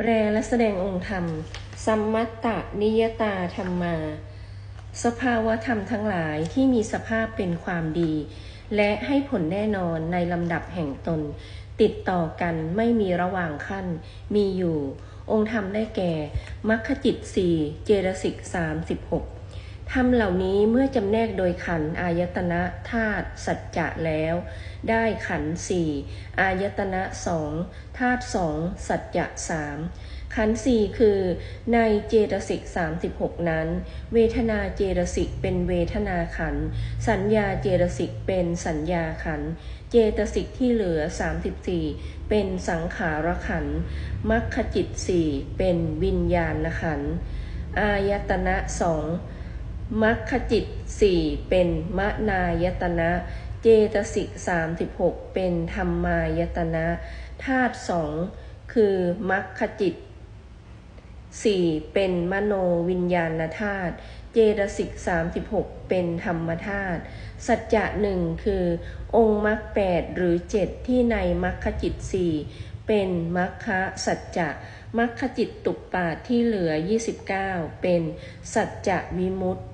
แปลและแสดงองค์ธรรม สัมมัตตนิยตาธรรมา สภาวะธรรมทั้งหลายที่มีสภาพเป็นความดี และให้ผลแน่นอนในลำดับแห่งตน ติดต่อกันไม่มีระหว่างขั้น มีอยู่ องค์ธรรมได้แก่มรรคจิตสี่เจรสิกสามสิบหก ธรรมเหล่านี้เมื่อจำแนกโดยขันอายตนะธาตุสัจจะแล้ว ได้ขันสี่อายตนะสองธาตุสองสัจจะสามขันสี่คือในเจตสิก36 นั้น เวทนาเจตสิกเป็นเวทนาขัน สัญญาเจตสิกเป็นสัญญาขัน เจตสิกที่เหลือ 34 เป็นสังขารขันธ์มรรคจิตสี่เป็นวิญญาณขันธ์อายตนะสอง มัคคจิตสี่เป็นมนายตนะ เจตสิกสามสิบหกเป็นธรรมายตนะธาตุสองคือมัคคจิตสี่เป็นมโนวิญญาณธาตุเจตสิกสามสิบหกเป็นธรรมธาตุสัจจะหนึ่งคือองค์มรรคแปดหรือเจ็ดที่ในมัคคจิตสี่เป็นมัคคะสัจจะมัคคจิตตุปปาทที่เหลือ 29 เป็นสัจจะวิมุตติ